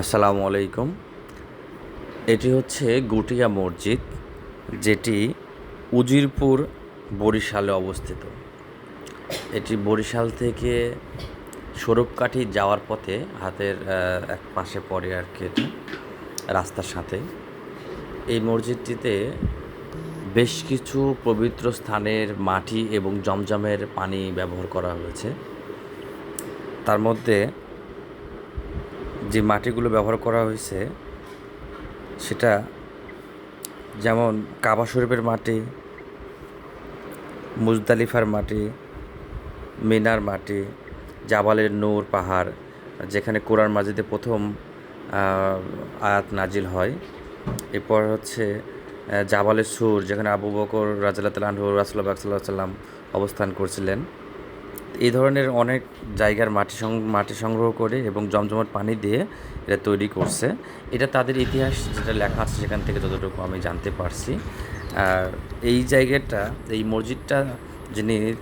আসসালামু আলাইকুম। এটি হচ্ছে গুটিয়া মসজিদ, যেটি উজিরপুর বরিশালে অবস্থিত। এটি বরিশাল থেকে স্বরূপকাঠি যাওয়ার পথে হাতের এক পাশে পড়ে আর কি রাস্তার সাথে। এই মসজিদটিতে বেশ কিছু পবিত্র স্থানের মাটি এবং জমজমের পানি ব্যবহার করা হয়েছে। তার মধ্যে যে মাটিগুলো ব্যবহার করা হয়েছে, সেটা যেমন কাবা শরীফের মাটি, মুজদালিফার মাটি, মিনার মাটি, জাবালের নূর পাহাড়, যেখানে কোরআন মাজিদে প্রথম আয়াত নাজিল হয়। এরপর হচ্ছে জাবালের সুর, যেখানে আবু বকর রাজাল্লাহ তালাহ রাসুল্লাহ সাল্লাম অবস্থান করছিলেন। এই ধরনের অনেক জায়গার মাটি মাটি সংগ্রহ করে এবং জমজমাট পানি দিয়ে এটা তৈরি করছে। এটা তাদের ইতিহাস যেটা লেখা আছে সেখান থেকে যতটুকু আমি জানতে পারছি। আর এই জায়গাটা, এই মসজিদটা যিনি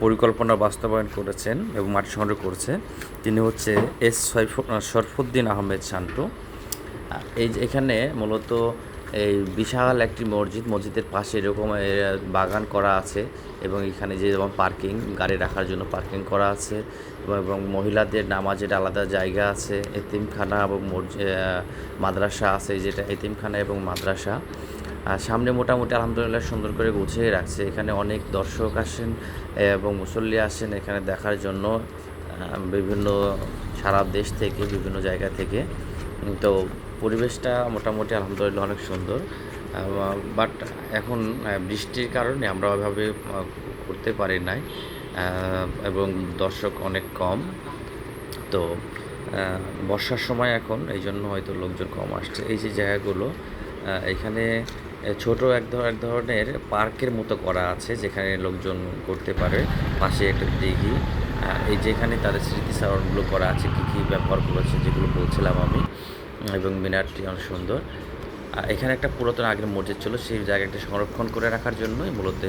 পরিকল্পনা বাস্তবায়ন করেছেন এবং মাটি সংগ্রহ করছে, তিনি হচ্ছে এস সৈফ- শরফুদ্দিন আহমেদ আর এই এখানে মূলত এই বিশাল একটি মসজিদ, মসজিদের পাশে এরকম বাগান করা আছে এবং এখানে যে যেমন পার্কিং, গাড়ি রাখার জন্য পার্কিং করা আছে এবং মহিলাদের নামাজের আলাদা জায়গা আছে, এতিমখানা এবং মাদ্রাসা আছে যেটা এতিমখানা এবং মাদ্রাসা। আর সামনে মোটামুটি আলহামদুলিল্লাহ সুন্দর করে গুছিয়ে রাখছে। এখানে অনেক দর্শক আসেন এবং মুসল্লি আসেন এখানে দেখার জন্য বিভিন্ন সারা দেশ থেকে, বিভিন্ন জায়গা থেকে। তো পরিবেশটা মোটামুটি আলহামদুলিল্লাহ অনেক সুন্দর বাট এখন বৃষ্টির কারণে আমরা ওইভাবে করতে পারি নাই এবং দর্শক অনেক কম, তো বর্ষার সময় এখন এই জন্য হয়তো লোকজন কম আসছে। এই যে জায়গাগুলো এখানে ছোট এক এক ধরনের পার্কের মতো করা আছে, যেখানে লোকজন করতে পারে, পাশে একটা দিঘি এই যেখানে তাদের স্মৃতিচারণগুলো করা আছে, কী কী ব্যবহার করেছে, যেগুলো বলছিলাম আমি। এবং মিনারটি অনেক সুন্দর। এখানে একটা পুরাতন আগের মসজিদ ছিল, সেই জায়গাটি সংরক্ষণ করে রাখার জন্যই মূলত